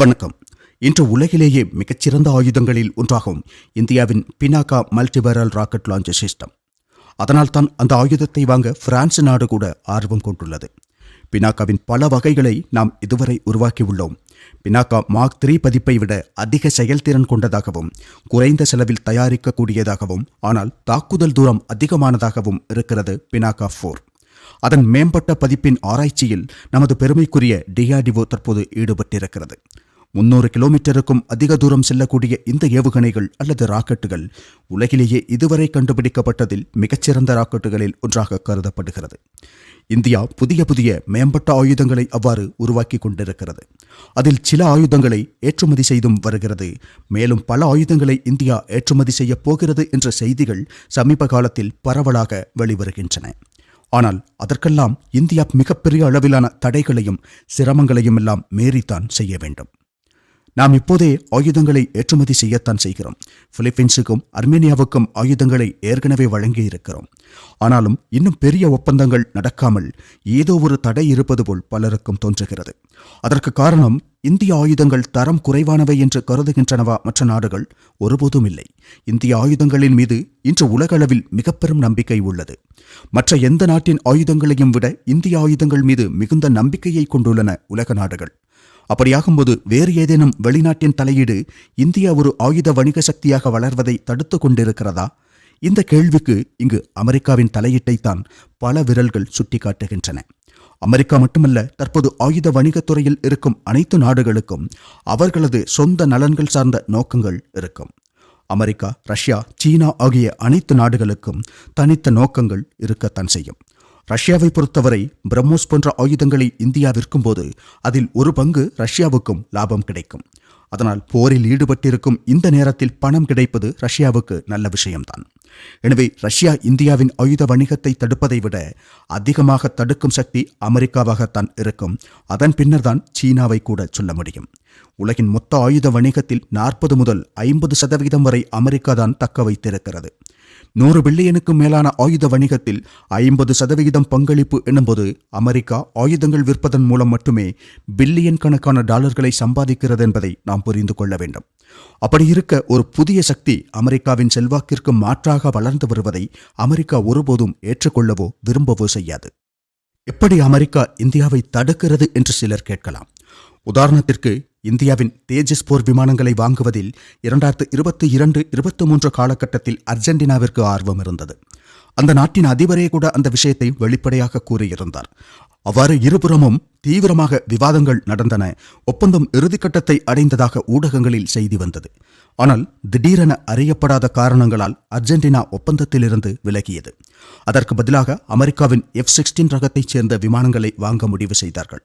வணக்கம். இன்று உலகிலேயே மிகச்சிறந்த ஆயுதங்களில் ஒன்றாகும் இந்தியாவின் Pinaka multi barrel rocket launch system. அதனால்தான் அந்த ஆயுதத்தை வாங்க பிரான்ஸ் நாடு கூட ஆர்வம் கொண்டுள்ளது. பினாக்காவின் பல வகைகளை நாம் இதுவரை உருவாக்கியுள்ளோம். பினாக்கா மார்க் த்ரீ பதிப்பை விட அதிக செயல்திறன் கொண்டதாகவும் குறைந்த செலவில் தயாரிக்கக்கூடியதாகவும் ஆனால் தாக்குதல் தூரம் அதிகமானதாகவும் இருக்கிறது பினாக்கா ஃபோர் அதன் மேம்பட்ட பதிப்பின் ஆராய்ச்சியில் நமது பெருமைக்குரிய டிஆர்டிஓ தற்போது ஈடுபட்டிருக்கிறது. முன்னூறு கிலோமீட்டருக்கும் அதிக தூரம் செல்லக்கூடிய இந்த ஏவுகணைகள் அல்லது ராக்கெட்டுகள் உலகிலேயே இதுவரை கண்டுபிடிக்கப்பட்டதில் மிகச்சிறந்த ராக்கெட்டுகளில் ஒன்றாக கருதப்படுகிறது. இந்தியா புதிய புதிய மேம்பட்ட ஆயுதங்களை அவ்வாறு உருவாக்கி கொண்டிருக்கிறது. அதில் சில ஆயுதங்களை ஏற்றுமதி செய்தும் வருகிறது. மேலும் பல ஆயுதங்களை இந்தியா ஏற்றுமதி செய்யப் போகிறது என்ற செய்திகள் சமீப காலத்தில் பரவலாக வெளிவருகின்றன. ஆனால் அதற்கெல்லாம் இந்தியா மிகப்பெரிய அளவிலான தடைகளையும் சிரமங்களையும் எல்லாம் மீறித்தான் செய்ய வேண்டும். நாம் இப்போதே ஆயுதங்களை ஏற்றுமதி செய்யத்தான் செய்கிறோம். பிலிப்பீன்ஸுக்கும் அர்மேனியாவுக்கும் ஆயுதங்களை ஏற்கனவே வழங்கி இருக்கிறோம் ஆனாலும் இன்னும் பெரிய ஒப்பந்தங்கள் நடக்காமல் ஏதோ ஒரு தடை இருப்பது போல் பலருக்கும் தோன்றுகிறது. அதற்கு காரணம் இந்திய ஆயுதங்கள் தரம் குறைவானவை என்று கருதுகின்றனவா மற்ற நாடுகள்? ஒருபோதும் இல்லை. இந்திய ஆயுதங்களின் மீது இன்று உலகளவில் மிக பெரும் நம்பிக்கை உள்ளது. மற்ற எந்த நாட்டின் ஆயுதங்களையும் விட இந்திய ஆயுதங்கள் மீது மிகுந்த நம்பிக்கையை கொண்டுள்ளன உலக நாடுகள். அப்படியாகும்போது வேறு ஏதேனும் வெளிநாட்டின் தலையீடு இந்தியா ஒரு ஆயுத வணிக சக்தியாக வளர்வதை தடுத்து கொண்டிருக்கிறதா? இந்த கேள்விக்கு இங்கு அமெரிக்காவின் தலையீட்டைத்தான் பல விரல்கள் சுட்டிக்காட்டுகின்றன. அமெரிக்கா மட்டுமல்ல தற்போது ஆயுத வணிகத்துறையில் இருக்கும் அனைத்து நாடுகளுக்கும் அவர்களது சொந்த நலன்கள் சார்ந்த நோக்கங்கள் இருக்கும். அமெரிக்கா ரஷ்யா சீனா ஆகிய அனைத்து நாடுகளுக்கும் தனித்த நோக்கங்கள் இருக்கத்தான் செய்யும். ரஷ்யாவை பொறுத்தவரை பிரம்மோஸ் போன்ற ஆயுதங்களை இந்தியா விற்கும்போது அதில் ஒரு பங்கு ரஷ்யாவுக்கும் லாபம் கிடைக்கும். அதனால் போரில் ஈடுபட்டிருக்கும் இந்த நேரத்தில் பணம் கிடைப்பது ரஷ்யாவுக்கு நல்ல விஷயம்தான். எனவே ரஷ்யா இந்தியாவின் ஆயுத வணிகத்தை தடுப்பதை விட அதிகமாக தடுக்கும் சக்தி அமெரிக்காவாகத்தான் இருக்கும். அதன் பின்னர்தான் சீனாவை கூட சொல்ல முடியும். உலகின் மொத்த ஆயுத வணிகத்தில் நாற்பது முதல் ஐம்பது சதவீதம் வரை அமெரிக்கா தான் தக்க வைத்திருக்கிறது. நூறு பில்லியனுக்கும் மேலான ஆயுத வணிகத்தில் ஐம்பது சதவிகிதம் பங்களிப்பு என்னும்போது அமெரிக்கா ஆயுதங்கள் விற்பதன் மூலம் மட்டுமே பில்லியன் கணக்கான டாலர்களை சம்பாதிக்கிறது என்பதை நாம் புரிந்து கொள்ள வேண்டும். அப்படி இருக்க ஒரு புதிய சக்தி அமெரிக்காவின் செல்வாக்கிற்கு மாற்றாக வளர்ந்து வருவதை அமெரிக்கா ஒருபோதும் ஏற்றுக்கொள்ளவோ விரும்பவோ செய்யாது. எப்படி அமெரிக்கா இந்தியாவை தடுக்கிறது என்று சிலர் கேட்கலாம். உதாரணத்திற்கு இந்தியாவின் தேஜஸ் போர் விமானங்களை வாங்குவதில் இரண்டாயிரத்து இருபத்தி இரண்டு இருபத்தி மூன்று காலகட்டத்தில் அர்ஜென்டினாவிற்கு ஆர்வம் இருந்தது. அந்த நாட்டின் அதிபரே கூட அந்த விஷயத்தை வெளிப்படையாக கூறியிருந்தார். அவ்வாறு இருபுறமும் தீவிரமாக விவாதங்கள் நடந்தன. ஒப்பந்தம் இறுதிக்கட்டத்தை அடைந்ததாக ஊடகங்களில் செய்தி வந்தது. ஆனால் திடீரென அறியப்படாத காரணங்களால் அர்ஜென்டினா ஒப்பந்தத்திலிருந்து விலகியது. அதற்கு பதிலாக அமெரிக்காவின் எஃப் சிக்ஸ்டீன் ரகத்தைச் சேர்ந்த விமானங்களை வாங்க முடிவு செய்தார்கள்.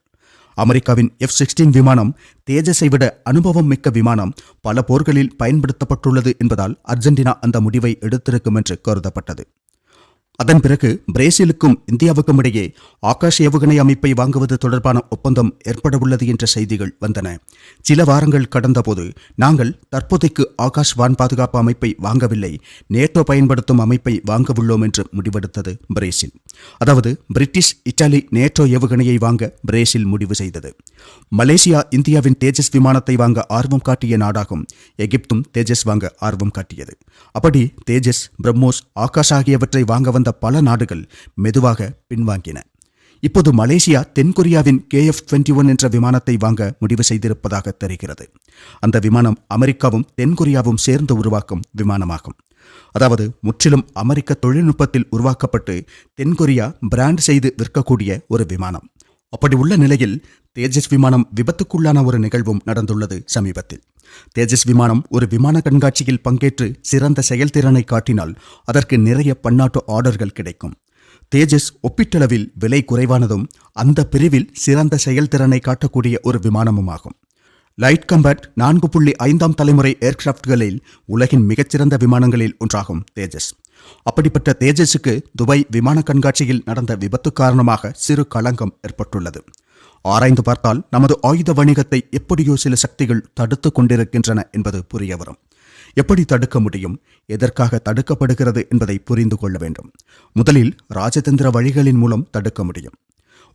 அமெரிக்காவின் எஃப் சிக்ஸ்டீன் விமானம் தேஜஸை விட அனுபவம் மிக்க விமானம் பல போர்களில் பயன்படுத்தப்பட்டுள்ளது என்பதால் அர்ஜென்டினா அந்த முடிவை எடுத்திருக்கும் என்று கருதப்பட்டது. அதன் பிறகு பிரேசிலுக்கும் இந்தியாவுக்கும் இடையே ஆகாஷ் ஏவுகணை அமைப்பை வாங்குவது தொடர்பான ஒப்பந்தம் ஏற்படவுள்ளது என்ற செய்திகள் வந்தன. சில வாரங்கள் கடந்தபோது நாங்கள் தற்போதைக்கு ஆகாஷ் வான் பாதுகாப்பு அமைப்பை வாங்கவில்லை நேட்டோ பயன்படுத்தும் அமைப்பை வாங்கவுள்ளோம் என்று முடிவெடுத்தது பிரேசில். அதாவது பிரிட்டிஷ் இத்தாலி நேட்டோ ஏவுகணையை வாங்க பிரேசில் முடிவு செய்தது. மலேசியா இந்தியாவின் தேஜஸ் விமானத்தை வாங்க ஆர்வம் காட்டிய நாடாகும் எகிப்தும் தேஜஸ் வாங்க ஆர்வம் காட்டியது. அப்படி தேஜஸ் பிரம்மோஸ் ஆகாஷ் ஆகியவற்றை வாங்க வந்த பல நாடுகள் மெதுவாக பின்வாங்கின. இப்போது மலேசியா தென்கொரியாவின் கே எஃப் டுவெண்ட்டி ஒன் என்ற விமானத்தை வாங்க முடிவு செய்திருப்பதாக தெரிகிறது. அந்த விமானம் அமெரிக்காவும் தென்கொரியாவும் சேர்ந்து உருவாக்கும் விமானமாகும். அதாவது முற்றிலும் அமெரிக்க தொழில்நுட்பத்தில் உருவாக்கப்பட்டு தென்கொரியா பிராண்ட் செய்து விற்கக்கூடிய ஒரு விமானம். அப்படி உள்ள நிலையில் தேஜஸ் விமானம் விபத்துக்குள்ளான ஒரு நிகழ்வும் நடந்துள்ளது சமீபத்தில். தேஜஸ் விமானம் ஒரு விமான கண்காட்சியில் பங்கேற்று சிறந்த செயல்திறனை காட்டினால் அதற்கு நிறைய பன்னாட்டு ஆர்டர்கள் கிடைக்கும். தேஜஸ் ஒப்பீட்டளவில் விலை குறைவானதும் அந்த பிரிவில் சிறந்த செயல்திறனை காட்டக்கூடிய ஒரு விமானமும் ஆகும் லைட் கம்பேட் நான்கு புள்ளி ஐந்தாம் தலைமுறை ஏர்க்ராஃப்ட்களில் உலகின் மிகச்சிறந்த விமானங்களில் ஒன்றாகும் தேஜஸ். அப்படிப்பட்ட தேஜஸுக்கு துபாய் விமான கண்காட்சியில் நடந்த விபத்து காரணமாக சிறு களங்கம் ஏற்பட்டுள்ளது. ஆராய்ந்து பார்த்தால் நமது ஆயுத வணிகத்தை எப்படியோ சில சக்திகள் தடுத்து கொண்டிருக்கின்றன என்பது புரிய வரும். எப்படி தடுக்க முடியும்? எதற்காக தடுக்கப்படுகிறது என்பதை புரிந்து கொள்ள வேண்டும். முதலில் ராஜதந்திர வழிகளின் மூலம் தடுக்க முடியும்.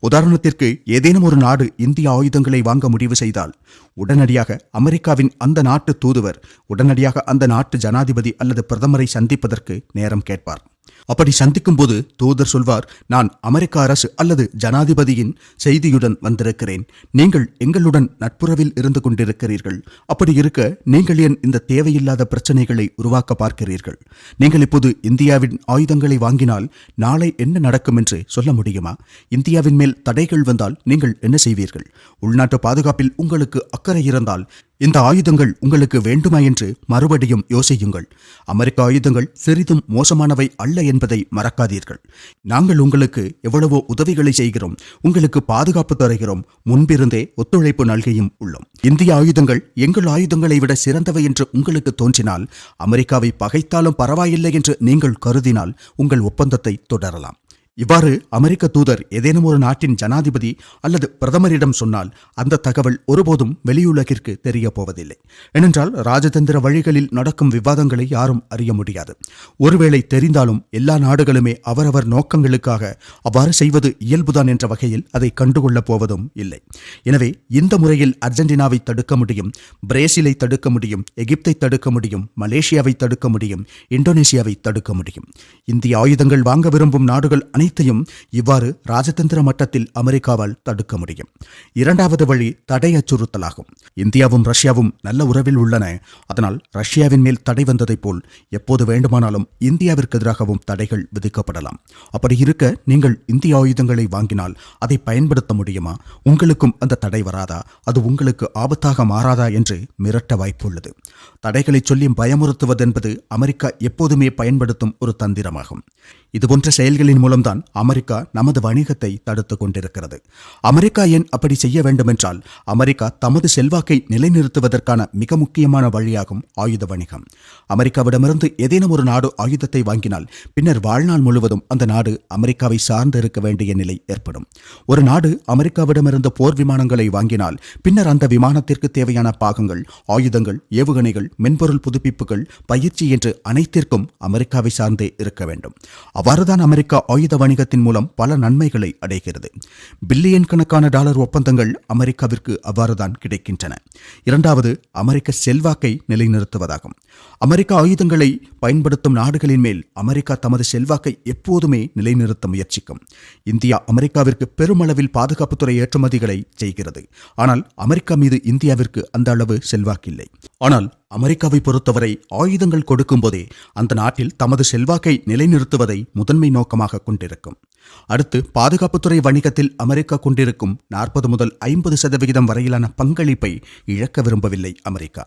உதாரணத்திற்கு ஏதேனும் ஒரு நாடு இந்திய ஆயுதங்களை வாங்க முடிவு செய்தால் உடனடியாக அமெரிக்காவின் அந்த நாட்டு தூதுவர் உடனடியாக அந்த நாட்டு ஜனாதிபதி அல்லது பிரதமரை சந்திப்பதற்கு நேரம் கேட்பார். அப்படி சந்திக்கும் போது தூதர் சொல்வார் நான் அமெரிக்க அரசு அல்லது ஜனாதிபதியின் செய்தியுடன் வந்திருக்கிறேன். நீங்கள் எங்களுடன் நட்புறவில் இருந்து கொண்டிருக்கிறீர்கள். அப்படி இருக்க நீங்கள் ஏன் இந்த தேவையில்லாத பிரச்சனைகளை உருவாக்க பார்க்கிறீர்கள்? நீங்கள் இப்போது இந்தியாவின் ஆயுதங்களை வாங்கினால் நாளை என்ன நடக்கும் என்று சொல்ல முடியுமா? இந்தியாவின் மேல் தடைகள் வந்தால் நீங்கள் என்ன செய்வீர்கள்? உள்நாட்டு பாதுகாப்பில் உங்களுக்கு அக்கறை இருந்தால் இந்த ஆயுதங்கள் உங்களுக்கு வேண்டுமா என்று மறுபடியும் யோசியுங்கள். அமெரிக்க ஆயுதங்கள் சிறிதும் மோசமானவை அல்ல என்பதை மறக்காதீர்கள். நாங்கள் உங்களுக்கு எவ்வளவோ உதவிகளை செய்கிறோம். உங்களுக்கு பாதுகாப்பு தருகிறோம். முன்பிருந்தே ஒத்துழைப்பு நல்கியும் உள்ளோம். இந்திய ஆயுதங்கள் எங்கள் ஆயுதங்களை விட சிறந்தவை என்று உங்களுக்கு தோன்றினால் அமெரிக்காவை பகைத்தாலும் பரவாயில்லை என்று நீங்கள் கருதினால் உங்கள் ஒப்பந்தத்தை தொடரலாம். இவ்வாறு அமெரிக்க தூதர் ஏதேனும் ஒரு நாட்டின் ஜனாதிபதி அல்லது பிரதமரிடம் சொன்னால் அந்த தகவல் ஒருபோதும் வெளியுலகிற்கு தெரிய போவதில்லை ஏனென்றால் ராஜதந்திர வழிகளில் நடக்கும் விவாதங்களை யாரும் அறிய முடியாது. ஒருவேளை தெரிந்தாலும் எல்லா நாடுகளுமே அவரவர் நோக்கங்களுக்காக அவ்வாறு செய்வது இயல்புதான் என்ற வகையில் அதை கண்டுகொள்ளப் போவதும் இல்லை. எனவே இந்த முறையில் அர்ஜென்டினாவை தடுக்க முடியும் பிரேசிலை தடுக்க முடியும் எகிப்தை தடுக்க முடியும் மலேசியாவை தடுக்க முடியும் இந்தோனேசியாவை தடுக்க முடியும். இந்திய ஆயுதங்கள் வாங்க விரும்பும் நாடுகள் அனைத்தையும் இவ்வாறு ராஜதந்திர மட்டத்தில் அமெரிக்காவால் தடுக்க முடியும். இரண்டாவது வழி தடை அச்சுறுத்தலாகும். இந்தியாவும் ரஷ்யாவும் நல்ல உறவில் உள்ளன. அதனால் ரஷ்யாவின் மேல் தடை வந்ததைப் போல் எப்போது வேண்டுமானாலும் இந்தியாவிற்கு எதிராகவும் தடைகள் விதிக்கப்படலாம். அப்படி இருக்க நீங்கள் இந்திய ஆயுதங்களை வாங்கினால் அதை பயன்படுத்த முடியுமா? உங்களுக்கும் அந்த தடை வராதா? அது உங்களுக்கு ஆபத்தாக மாறாதா என்று மிரட்ட வாய்ப்புள்ளது. தடைகளை சொல்லி பயமுறுத்துவதென்பது அமெரிக்கா எப்போதுமே பயன்படுத்தும் ஒரு தந்திரமாகும். இதுபோன்ற செயல்களின் மூலம்தான் அமெரிக்கா நமது வணிகத்தை தடுத்துக் கொண்டிருக்கிறது. அமெரிக்கா ஏன் அப்படி செய்ய வேண்டுமென்றால் அமெரிக்கா தமது செல்வாக்கை நிலைநிறுத்துவதற்கான மிக முக்கியமான வழியாகும் ஆயுத வணிகம். அமெரிக்காவிடமிருந்து ஏதேனும் ஒரு நாடு ஆயுதத்தை வாங்கினால் பின்னர் வாழ்நாள் முழுவதும் அந்த நாடு அமெரிக்காவை சார்ந்து இருக்க வேண்டிய நிலை ஏற்படும். ஒரு நாடு அமெரிக்காவிடமிருந்து போர் விமானங்களை வாங்கினால் பின்னர் அந்த விமானத்திற்கு தேவையான பாகங்கள் ஆயுதங்கள் ஏவுகணைகள் மென்பொருள் புதுப்பிப்புகள் பயிற்சி என்று அனைத்திற்கும் அமெரிக்காவை சார்ந்தே இருக்க வேண்டும். அவ்வாறுதான் அமெரிக்கா ஆயுத வணிகத்தின் மூலம் பல நன்மைகளை அடைகிறது. பில்லியன் கணக்கான டாலர் ஒப்பந்தங்கள் அமெரிக்காவிற்கு அவ்வாறுதான் கிடைக்கின்றன. இரண்டாவது அமெரிக்க செல்வாக்கை நிலைநிறுத்துவதாகும். அமெரிக்க ஆயுதங்களை பயன்படுத்தும் நாடுகளின் மேல் அமெரிக்கா தமது செல்வாக்கை எப்போதுமே நிலைநிறுத்த முயற்சிக்கும். இந்தியா அமெரிக்காவிற்கு பெருமளவில் பாதுகாப்புத்துறை ஏற்றுமதிகளை செய்கிறது. ஆனால் அமெரிக்கா மீது இந்தியாவிற்கு அந்த அளவு செல்வாக்கில்லை. ஆனால் அமெரிக்காவை பொறுத்தவரை ஆயுதங்கள் கொடுக்கும்போதே அந்த நாட்டில் தமது செல்வாக்கை நிலைநிறுத்துவதை முதன்மை நோக்கமாக கொண்டிருக்கும். அடுத்து பாதுகாப்புத்துறை வணிகத்தில் அமெரிக்கா கொண்டிருக்கும் நாற்பது முதல் ஐம்பது சதவிகிதம் வரையிலான பங்களிப்பை இழக்க விரும்பவில்லை அமெரிக்கா.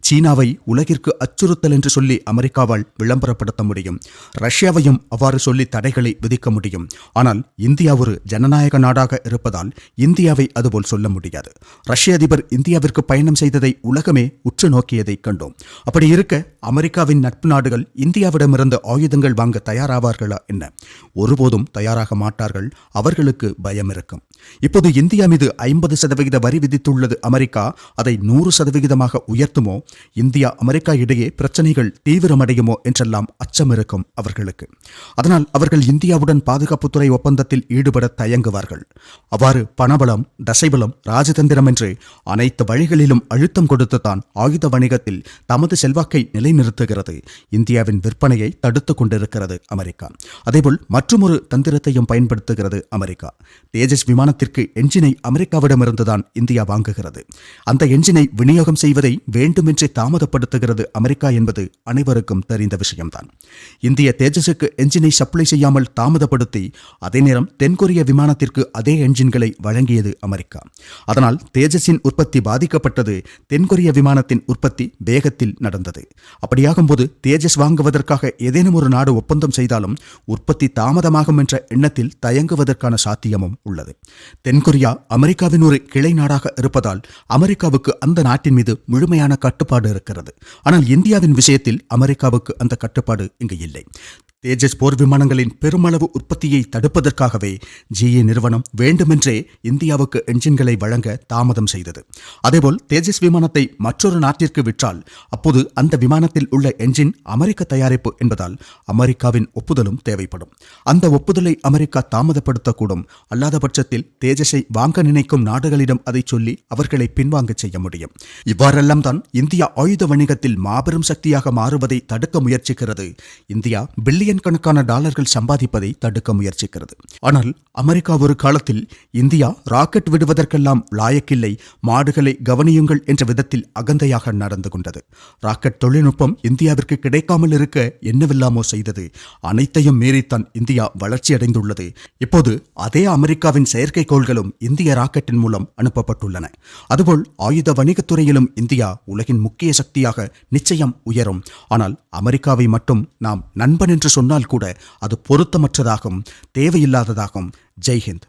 சீனாவை உலகிற்கு அச்சுறுத்தல் என்று சொல்லி அமெரிக்காவால் விளம்பரப்படுத்த முடியும். ரஷ்யாவையும் அவ்வாறு சொல்லி தடைகளை விதிக்க முடியும். ஆனால் இந்தியா ஒரு ஜனநாயக நாடாக இருப்பதால் இந்தியாவை அதுபோல் சொல்ல முடியாது. ரஷ்ய அதிபர் இந்தியாவிற்கு பயணம் செய்ததை உலகமே உற்று நோக்கியதை கண்டோம். அப்படி இருக்க அமெரிக்காவின் நட்பு நாடுகள் இந்தியாவிடமிருந்து ஆயுதங்கள் வாங்க தயாராவார்களா என்ன? ஒருபோதும் தயாராக மாட்டார்கள் அவர்களுக்கு பயம் இருக்கும் இப்போது இந்தியா மீது ஐம்பது சதவிகித வரி விதித்துள்ளது அமெரிக்கா. அதை நூறு சதவிகிதமாக உயர்த்துமோ? இந்தியா அமெரிக்கா இடையே பிரச்சனைகள் தீவிரமடையுமோ? என்றெல்லாம் அச்சம் இருக்கும் அவர்களுக்கு. அதனால் அவர்கள் இந்தியாவுடன் பாதுகாப்புத்துறை ஒப்பந்தத்தில் ஈடுபட தயங்குவார்கள். அவ்வாறு பணபலம் தசைபலம் ராஜதந்திரம் என்று அனைத்து வழிகளிலும் அழுத்தம் கொடுத்துத்தான் ஆயுத வணிகத்தில் தமது செல்வாக்கை நிலைநிறுத்துகிறது. இந்தியாவின் விற்பனையை தடுத்துக் கொண்டிருக்கிறது அமெரிக்கா. அதேபோல் மற்றொரு தந்திரத்தையும் பயன்படுத்துகிறது அமெரிக்கா. தேஜஸ் விமானத்திற்கு என்ஜினை அமெரிக்காவிடமிருந்துதான் இந்தியா வாங்குகிறது. அந்த என்ஜினை விநியோகம் செய்வதை வேண்டுமென்றே தாமதப்படுத்துகிறது அமெரிக்கா என்பது அனைவருக்கும் தெரிந்த விஷயம்தான். இந்திய தேஜஸுக்கு என்ஜினை சப்ளை செய்யாமல் தாமதப்படுத்தி அதே நேரம் தென்கொரிய விமானத்திற்கு அதே என்ஜின்களை வழங்கியது அமெரிக்கா. அதனால் தேஜஸின் உற்பத்தி பாதிக்கப்பட்டது தென்கொரிய விமானத்தின் உற்பத்தி வேகத்தில் நடந்தது. அப்படியாகும்போது தேஜஸ் வாங்குவதற்காக ஏதேனும் ஒரு நாடு ஒப்பந்தம் செய்தாலும் உற்பத்தி தாமதமாகும் என்ற எண்ணத்தில் தயங்குவதற்கான சாத்தியமும் உள்ளது. தென்கொரியா அமெரிக்காவின் ஒரு கிளை நாடாக இருப்பதால் அமெரிக்காவுக்கு அந்த நாட்டின் மீது முழுமையான கட்டுப்பாடு இருக்கிறது. ஆனால் இந்தியாவின் விஷயத்தில் அமெரிக்காவுக்கு அந்த கட்டுப்பாடு இங்கு இல்லை. தேஜஸ் போர் விமானங்களின் பெருமளவு உற்பத்தியை தடுப்பதற்காகவே ஜிஏ நிறுவனம் வேண்டுமென்றே இந்தியாவுக்கு என்ஜின்களை வழங்க தாமதம் செய்தது. அதேபோல் தேஜஸ் விமானத்தை மற்றொரு நாட்டிற்கு விற்றால் அப்போது அந்த விமானத்தில் உள்ள என்ஜின் அமெரிக்க தயாரிப்பு என்பதால் அமெரிக்காவின் ஒப்புதலும் தேவைப்படும். அந்த ஒப்புதலை அமெரிக்கா தாமதப்படுத்தக்கூடும். அல்லாத பட்சத்தில் தேஜஸை வாங்க நினைக்கும் நாடுகளிடம் அதை சொல்லி அவர்களை பின்வாங்க செய்ய முடியும். இவ்வாறெல்லாம் தான் இந்தியா ஆயுத வணிகத்தில் மாபெரும் சக்தியாக மாறுவதை தடுக்க முயற்சிக்கிறது. இந்தியா பில்லியன் கணக்கான டாலர்கள் சம்பாதிப்பதை தடுக்க முயற்சிக்கிறது. ஆனால் அமெரிக்கா ஒரு காலத்தில் இந்தியா ராக்கெட் விடுவதற்கெல்லாம் லாயக்கில்லை மாடுகளை கவனியுங்கள் என்ற விதத்தில் அகந்தையாக நடந்து கொண்டது. ராக்கெட் தொழில்நுட்பம் இந்தியாவிற்கு கிடைக்காமல் இருக்க என்னவெல்லாமோ செய்தது. அனைத்தையும் மீறித்தான் இந்தியா வளர்ச்சியடைந்துள்ளது. இப்போது அதே அமெரிக்காவின் செயற்கைக்கோள்களும் இந்திய ராக்கெட்டின் மூலம் அனுப்பப்பட்டுள்ளன. அதுபோல் ஆயுத வணிகத்துறையிலும் இந்தியா உலகின் முக்கிய சக்தியாக நிச்சயம் உயரும். ஆனால் அமெரிக்காவை மட்டும் நாம் நண்பன் என்று சொன்னால் கூட அது பொருத்தமற்றதாகும் தேவையில்லாததாகும். ஜெய்ஹிந்த்.